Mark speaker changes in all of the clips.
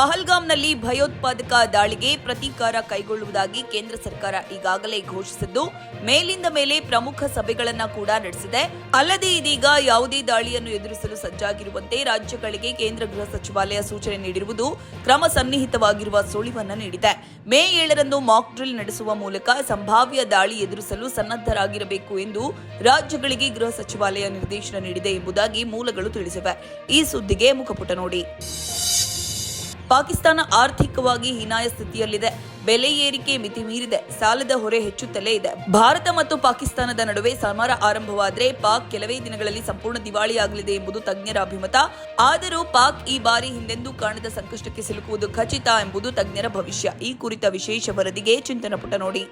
Speaker 1: ಪಹಲ್ಗಾಮ್ನಲ್ಲಿ ಭಯೋತ್ಪಾದಕ ದಾಳಿಗೆ ಪ್ರತೀಕಾರ ಕೈಗೊಳ್ಳುವುದಾಗಿ ಕೇಂದ್ರ ಸರ್ಕಾರ ಈಗಾಗಲೇ ಘೋಷಿಸಿದ್ದು, ಮೇಲಿಂದ ಮೇಲೆ ಪ್ರಮುಖ ಸಭೆಗಳನ್ನು ಕೂಡ ನಡೆಸಿದೆ. ಅಲ್ಲದೆ ಇದೀಗ ಯಾವುದೇ ದಾಳಿಯನ್ನು ಎದುರಿಸಲು ಸಜ್ಜಾಗಿರುವಂತೆ ರಾಜ್ಯಗಳಿಗೆ ಕೇಂದ್ರ ಗೃಹ ಸಚಿವಾಲಯ ಸೂಚನೆ ನೀಡಿರುವುದು ಕ್ರಮ ಸನ್ನಿಹಿತವಾಗಿರುವ ಸುಳಿವನ್ನು ನೀಡಿದೆ. ಮೇ ಏಳರಂದು ಮಾಕ್ ಡ್ರಿಲ್ ನಡೆಸುವ ಮೂಲಕ ಸಂಭಾವ್ಯ ದಾಳಿ ಎದುರಿಸಲು ಸನ್ನದ್ಧರಾಗಿರಬೇಕು ಎಂದು ರಾಜ್ಯಗಳಿಗೆ ಗೃಹ ಸಚಿವಾಲಯ ನಿರ್ದೇಶನ ನೀಡಿದೆ ಎಂಬುದಾಗಿ ಮೂಲಗಳು ತಿಳಿಸಿವೆ. ಈ ಸುದ್ದಿಗೆ ಮುಖಪುಟ ನೋಡಿ. ಪಾಕಿಸ್ತಾನ ಆರ್ಥಿಕವಾಗಿ ಹೀನಾಯ ಸ್ಥಿತಿಯಲ್ಲಿದೆ. ಬೆಲೆ ಏರಿಕೆ ಮಿತಿ ಮೀರಿದೆ. ಸಾಲದ ಹೊರೆ ಹೆಚ್ಚುತ್ತಲೇ ಇದೆ. ಭಾರತ ಮತ್ತು ಪಾಕಿಸ್ತಾನದ ನಡುವೆ ಸಮರ ಆರಂಭವಾದರೆ ಪಾಕ್ ಕೆಲವೇ ದಿನಗಳಲ್ಲಿ ಸಂಪೂರ್ಣ ದಿವಾಳಿಯಾಗಲಿದೆ ಎಂಬುದು ತಜ್ಞರ ಅಭಿಮತ. ಆದರೂ ಪಾಕ್ ಈ ಬಾರಿ ಹಿಂದೆಂದೂ ಕಾಣದ ಸಂಕಷ್ಟಕ್ಕೆ ಸಿಲುಕುವುದು ಖಚಿತ ಎಂಬುದು ತಜ್ಞರ ಭವಿಷ್ಯ. ಈ ಕುರಿತ ವಿಶೇಷ ವರದಿಗೆ ಚಿಂತನ ಪುಟ ನೋಡಿ.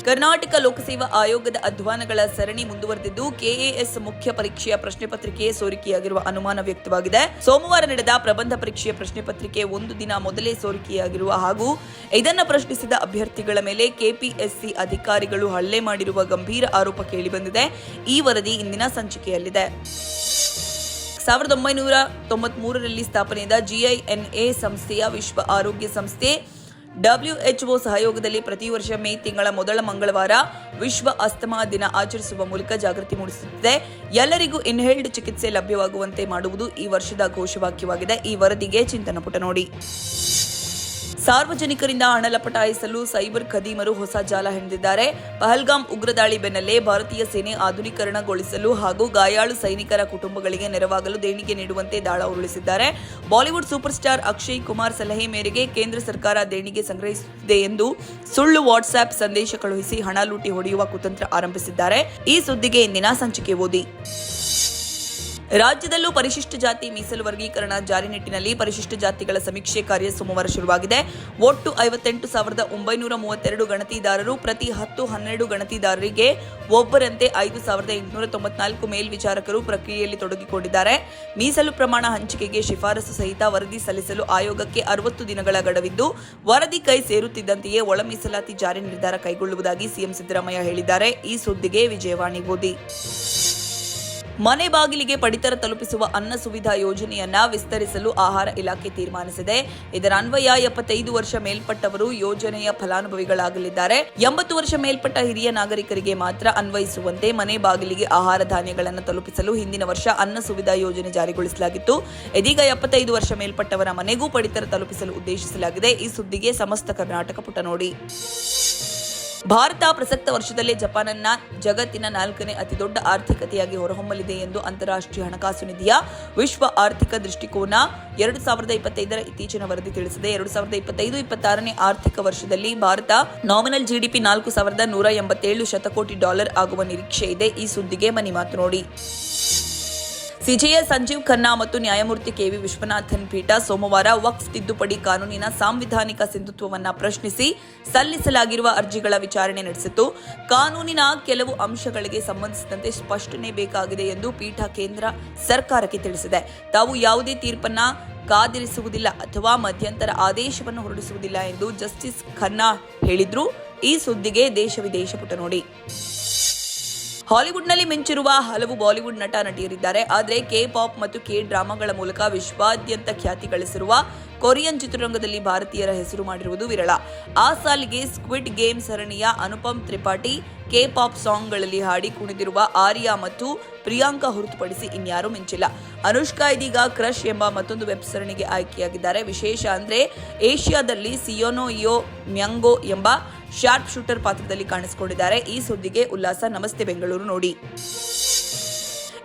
Speaker 1: ಕರ್ನಾಟಕ ಲೋಕಸೇವಾ ಆಯೋಗದ ಅಧ್ವಾನಗಳ ಸರಣಿ ಮುಂದುವರೆದಿದ್ದು ಕೆಎಎಸ್ ಮುಖ್ಯ ಪರೀಕ್ಷೆಯ ಪ್ರಶ್ನೆ ಪತ್ರಿಕೆ ಸೋರಿಕೆಯಾಗಿರುವ ಅನುಮಾನ ವ್ಯಕ್ತವಾಗಿದೆ. ಸೋಮವಾರ ನಡೆದ ಪ್ರಬಂಧ ಪರೀಕ್ಷೆಯ ಪ್ರಶ್ನೆ ಪತ್ರಿಕೆ ಒಂದು ದಿನ ಮೊದಲೇ ಸೋರಿಕೆಯಾಗಿರುವ ಹಾಗೂ ಇದನ್ನು ಪ್ರಶ್ನಿಸಿದ ಅಭ್ಯರ್ಥಿಗಳ ಮೇಲೆ ಕೆಪಿಎಸ್ಸಿ ಅಧಿಕಾರಿಗಳು ಹಲ್ಲೆ ಮಾಡಿರುವ ಗಂಭೀರ ಆರೋಪ ಕೇಳಿಬಂದಿದೆ. ಈ ವರದಿ ಇಂದಿನ ಸಂಚಿಕೆಯಲ್ಲಿದೆ. ಸಾವಿರದ ಒಂಬೈನೂರ ತೊಂಬತ್ಮೂರರಲ್ಲಿ ಸ್ಥಾಪನೆಯಾದ ಜಿಐಎನ್ಎ ಸಂಸ್ಥೆಯ ವಿಶ್ವ ಆರೋಗ್ಯ ಸಂಸ್ಥೆ ಡಬ್ಲ್ಯೂಎಚ್ಒ ಸಹಯೋಗದಲ್ಲಿ ಪ್ರತಿ ವರ್ಷ ಮೇ ತಿಂಗಳ ಮೊದಲ ಮಂಗಳವಾರ ವಿಶ್ವ ಅಸ್ತಮಾ ದಿನ ಆಚರಿಸುವ ಮೂಲಕ ಜಾಗೃತಿ ಮೂಡಿಸುತ್ತಿದೆ. ಎಲ್ಲರಿಗೂ ಇನ್ಹೇಲ್ಡ್ ಚಿಕಿತ್ಸೆ ಲಭ್ಯವಾಗುವಂತೆ ಮಾಡುವುದು ಈ ವರ್ಷದ ಘೋಷವಾಕ್ಯವಾಗಿದೆ. ಈ ವರದಿಗೆ ಚಿಂತನ ಪುಟ ನೋಡಿ. ಸಾರ್ವಜನಿಕರಿಂದ ಹಣ ಲಪಟಾಯಿಸಲು ಸೈಬರ್ ಖದೀಮರು ಹೊಸ ಜಾಲ ಹೆಣೆದಿದ್ದಾರೆ ಪಹಲ್ಗಾಮ್ ಉಗ್ರ ದಾಳಿ ಬೆನ್ನಲ್ಲೇ ಭಾರತೀಯ ಸೇನೆ ಆಧುನೀಕರಣಗೊಳಿಸಲು ಹಾಗೂ ಗಾಯಾಳು ಸೈನಿಕರ ಕುಟುಂಬಗಳಿಗೆ ನೆರವಾಗಲು ದೇಣಿಗೆ ನೀಡುವಂತೆ ದಾಳ ಉರುಳಿಸಿದ್ದಾರೆ. Bollywood super star Akshay Kumar ಸಲಹೆ ಮೇರೆಗೆ ಕೇಂದ್ರ ಸರ್ಕಾರ ದೇಣಿಗೆ ಸಂಗ್ರಹಿಸುತ್ತಿದೆ ಎಂದು ಸುಳ್ಳು ವಾಟ್ಸ್ಆಪ್ ಸಂದೇಶ ಕಳುಹಿಸಿ ಹಣ ಲೂಟಿ ಹೊಡೆಯುವ ಕುತಂತ್ರ ಆರಂಭಿಸಿದ್ದಾರೆ. ಈ ಸುದ್ದಿಗೆ ಇಂದಿನ ಸಂಚಿಕೆ ಓದಿ. ರಾಜ್ಯದಲ್ಲೂ ಪರಿಶಿಷ್ಟ ಜಾತಿ ಮೀಸಲು ವರ್ಗೀಕರಣ ಜಾರಿ ನಿಟ್ಟಿನಲ್ಲಿ ಪರಿಶಿಷ್ಟ ಜಾತಿಗಳ ಸಮೀಕ್ಷೆ ಕಾರ್ಯ ಸೋಮವಾರ ಶುರುವಾಗಿದೆ. ಒಟ್ಟು ಐವತ್ತೆಂಟು ಸಾವಿರದ ಒಂಬೈನೂರ ಮೂವತ್ತೆರಡು ಗಣತಿದಾರರು ಪ್ರತಿ ಹತ್ತು ಹನ್ನೆರಡು ಗಣತಿದಾರರಿಗೆ ಒಬ್ಬರಂತೆ ಐದು ಸಾವಿರದ ಎಂಟುನೂರ ತೊಂಬತ್ನಾಲ್ಕು ಮೇಲ್ವಿಚಾರಕರು ಪ್ರಕ್ರಿಯೆಯಲ್ಲಿ ತೊಡಗಿಕೊಂಡಿದ್ದಾರೆ. ಮೀಸಲು ಪ್ರಮಾಣ ಹಂಚಿಕೆಗೆ ಶಿಫಾರಸು ಸಹಿತ ವರದಿ ಸಲ್ಲಿಸಲು ಆಯೋಗಕ್ಕೆ ಅರವತ್ತು ದಿನಗಳ ಗಡವಿದ್ದು, ವರದಿ ಕೈ ಸೇರುತ್ತಿದ್ದಂತೆಯೇ ಒಳ ಮೀಸಲಾತಿ ಜಾರಿ ನಿರ್ಧಾರ ಕೈಗೊಳ್ಳುವುದಾಗಿ ಸಿಎಂ ಸಿದ್ದರಾಮಯ್ಯ ಹೇಳಿದ್ದಾರೆ. ಈ ಸುದ್ದಿಗೆ ವಿಜಯವಾಣಿ ಓದಿ ಮನೆ ಬಾಗಿಲಿಗೆ ಪಡಿತರ ತಲುಪಿಸುವ ಅನ್ನ ಸುವಿಧಾ ಯೋಜನೆಯನ್ನ ವಿಸ್ತರಿಸಲು ಆಹಾರ ಇಲಾಖೆ ತೀರ್ಮಾನಿಸಿದೆ. ಇದರ ಅನ್ವಯ ಎಪ್ಪತ್ತೈದು ವರ್ಷ ಮೇಲ್ಪಟ್ಟವರು ಯೋಜನೆಯ ಫಲಾನುಭವಿಗಳಾಗಲಿದ್ದಾರೆ. ಎಂಬತ್ತು ವರ್ಷ ಮೇಲ್ಪಟ್ಟ ಹಿರಿಯ ನಾಗರಿಕರಿಗೆ ಮಾತ್ರ ಅನ್ವಯಿಸುವಂತೆ ಮನೆ ಬಾಗಿಲಿಗೆ ಆಹಾರ ಧಾನ್ಯಗಳನ್ನು ತಲುಪಿಸಲು ಹಿಂದಿನ ವರ್ಷ ಅನ್ನ ಸುವಿಧಾ ಯೋಜನೆ ಜಾರಿಗೊಳಿಸಲಾಗಿತ್ತು. ಇದೀಗ ಎಪ್ಪತ್ತೈದು ವರ್ಷ ಮೇಲ್ಪಟ್ಟವರ ಮನೆಗೂ ಪಡಿತರ ತಲುಪಿಸಲು ಉದ್ದೇಶಿಸಲಾಗಿದೆ. ಈ ಸುದ್ದಿಗೆ ಸಮಸ್ತ ಕರ್ನಾಟಕ ಪುಟ ನೋಡಿ. ಭಾರತ ಪ್ರಸಕ್ತ ವರ್ಷದಲ್ಲೇ ಜಪಾನನ್ನ ಜಗತ್ತಿನ ನಾಲ್ಕನೇ ಅತಿದೊಡ್ಡ ಆರ್ಥಿಕತೆಯಾಗಿ ಹೊರಹೊಮ್ಮಲಿದೆ ಎಂದು ಅಂತಾರಾಷ್ಟ್ರೀಯ ಹಣಕಾಸು ನಿಧಿಯ ವಿಶ್ವ ಆರ್ಥಿಕ ದೃಷ್ಟಿಕೋನ ಎರಡು ಸಾವಿರದ ಇಪ್ಪತ್ತೈದರ ಇತ್ತೀಚಿನ ವರದಿ ತಿಳಿಸಿದೆ. ಎರಡು ಸಾವಿರದ ಇಪ್ಪತ್ತೈದು, ಇಪ್ಪತ್ತಾರನೇ ಆರ್ಥಿಕ ವರ್ಷದಲ್ಲಿ ಭಾರತ ನಾಮಿನಲ್ ಜಿಡಿಪಿ ನಾಲ್ಕು ಸಾವಿರದ ನೂರ ಎಂಬತ್ತೇಳು ಶತಕೋಟಿ ಡಾಲರ್ ಆಗುವ ನಿರೀಕ್ಷೆ ಇದೆ. ಈ ಸುದ್ದಿಗೆ ಮನಿ ಮಾತು ನೋಡಿ. ಸಿಜೆಯ ಸಂಜೀವ್ ಖನ್ನಾ ಮತ್ತು ನ್ಯಾಯಮೂರ್ತಿ ಕೆವಿ ವಿಶ್ವನಾಥನ್ ಪೀಠ ಸೋಮವಾರ ವಕ್ಫ್ ತಿದ್ದುಪಡಿ ಕಾನೂನಿನ ಸಾಂವಿಧಾನಿಕ ಸಿಂಧುತ್ವವನ್ನು ಪ್ರಶ್ನಿಸಿ ಸಲ್ಲಿಸಲಾಗಿರುವ ಅರ್ಜಿಗಳ ವಿಚಾರಣೆ ನಡೆಸಿತು ಕಾನೂನಿನ ಕೆಲವು ಅಂಶಗಳಿಗೆ ಸಂಬಂಧಿಸಿದಂತೆ ಸ್ಪಷ್ಟನೆ ಬೇಕಾಗಿದೆ ಎಂದು ಪೀಠ ಕೇಂದ್ರ ಸರ್ಕಾರಕ್ಕೆ ತಿಳಿಸಿದೆ. ತಾವು ಯಾವುದೇ ತೀರ್ಪನ್ನ ಕಾದಿರಿಸುವುದಿಲ್ಲ ಅಥವಾ ಮಧ್ಯಂತರ ಆದೇಶವನ್ನು ಹೊರಡಿಸುವುದಿಲ್ಲ ಎಂದು ಜಸ್ಟಿಸ್ ಖನ್ನಾ ಹೇಳಿದ್ರು. ಈ ಸುದ್ದಿಗೆ ದೇಶ ವಿದೇಶ ಪುಟ ನೋಡಿ. ಹಾಲಿವುಡ್ನಲ್ಲಿ ಮಿಂಚಿರುವ ಹಲವು ಬಾಲಿವುಡ್ ನಟ ನಟಿಯರಿದ್ದಾರೆ. ಆದರೆ ಕೆ ಪಾಪ್ ಮತ್ತು ಕೆ ಡ್ರಾಮಾಗಳ ಮೂಲಕ ವಿಶ್ವಾದ್ಯಂತ ಖ್ಯಾತಿ ಗಳಿಸಿರುವ ಕೊರಿಯನ್ ಚಿತ್ರರಂಗದಲ್ಲಿ ಭಾರತೀಯರ ಹೆಸರು ಮಾಡಿರುವುದು ವಿರಳ. ಆ ಸಾಲಿಗೆ ಸ್ಕ್ವಿಡ್ ಗೇಮ್ ಸರಣಿಯ ಅನುಪಮ್ ತ್ರಿಪಾಠಿ ಕೆ ಪಾಪ್ ಸಾಂಗ್ಗಳಲ್ಲಿ ಹಾಡಿ ಕುಣಿದಿರುವ ಆರ್ಯಾ ಮತ್ತು ಪ್ರಿಯಾಂಕಾ ಹೊರತುಪಡಿಸಿ ಇನ್ಯಾರೂ ಮಿಂಚಿಲ್ಲ. ಅನುಷ್ಕಾ ಇದೀಗ ಕ್ರಶ್ ಎಂಬ ಮತ್ತೊಂದು ವೆಬ್ ಸರಣಿಗೆ ಆಯ್ಕೆಯಾಗಿದ್ದಾರೆ. ವಿಶೇಷ ಅಂದ್ರೆ ಏಷ್ಯಾದಲ್ಲಿ ಸಿಯೋನೋಯೋ ಮ್ಯಾಂಗೋ ಎಂಬ ಶಾರ್ಪ್ ಶೂಟರ್ ಪಾತ್ರದಲ್ಲಿ ಕಾಣಿಸಿಕೊಂಡಿದ್ದಾರೆ. ಈ ಸುದ್ದಿಗೆ ಉಲ್ಲಾಸ. ನಮಸ್ತೆ ಬೆಂಗಳೂರು ನೋಡಿ.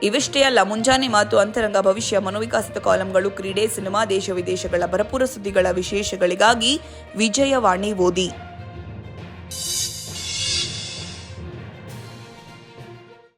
Speaker 1: ಇವಿಷ್ಟೇ ಅಲ್ಲ, ಮುಂಜಾನೆ ಮಾತು ಅಂತರಂಗ ಭವಿಷ್ಯ, ಮನೋವಿಕಾಸದ ಕಾಲಂಗಳು, ಕ್ರೀಡೆ, ಸಿನಿಮಾ, ದೇಶ ವಿದೇಶಗಳ ಭರಪೂರ ಸುದ್ದಿಗಳ ವಿಶೇಷಗಳಿಗಾಗಿ ವಿಜಯವಾಣಿ ಓದಿ.